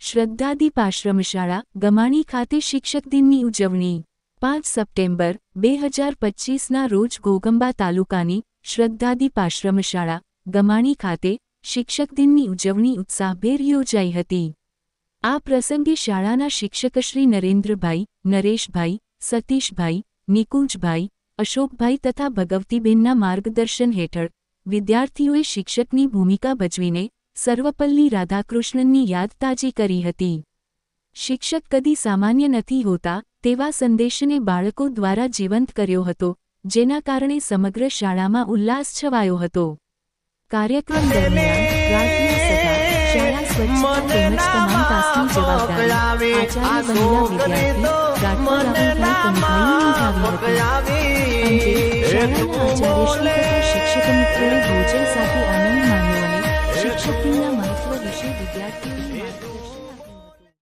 શ્રદ્ધાદીપ આશ્રમશાળા ગમાણી ખાતે શિક્ષક દિનની ઉજવણી, પાંચ સપ્ટેમ્બર બે હજાર પચીસના રોજ ગોગંબા તાલુકાની શ્રદ્ધાદીપ આશ્રમશાળા ગમાણી ખાતે શિક્ષક દિનની ઉજવણી ઉત્સાહભેર યોજાઈ હતી. આ પ્રસંગે શાળાના શિક્ષકશ્રી નરેન્દ્રભાઈ, નરેશભાઈ, સતીશભાઈ, નિકુંજભાઈ, અશોકભાઈ તથા ભગવતીબેનના માર્ગદર્શન હેઠળ વિદ્યાર્થીઓએ શિક્ષકની ભૂમિકા ભજવીને સર્વપલ્લી રાધાકૃષ્ણનની યાદ તાજી કરી હતી. શિક્ષક કદી સામાન્ય નથી હોતા તેવા સંદેશને બાળકો દ્વારા જીવંત કર્યો હતો, જેના કારણે સમગ્ર શાળામાં ઉલ્લાસ છવાયો હતો. કાર્યક્રમ દરમિયાન સ્વચ્છતા તેમજ તમામ તાસની જવાબદારી. આચાર્ય બનેલા વિદ્યાર્થી રાઠોડ રામભાઈ નિભાવી હતી. અંતે શાળાના આચાર્યશ્રી તથા શિક્ષક મિત્રોએ ભોજન સાથે આનંદ માણ્યો અને શિક્ષક મહત્વ વિશે વિદ્યાર્થીઓને માર્ગદર્શન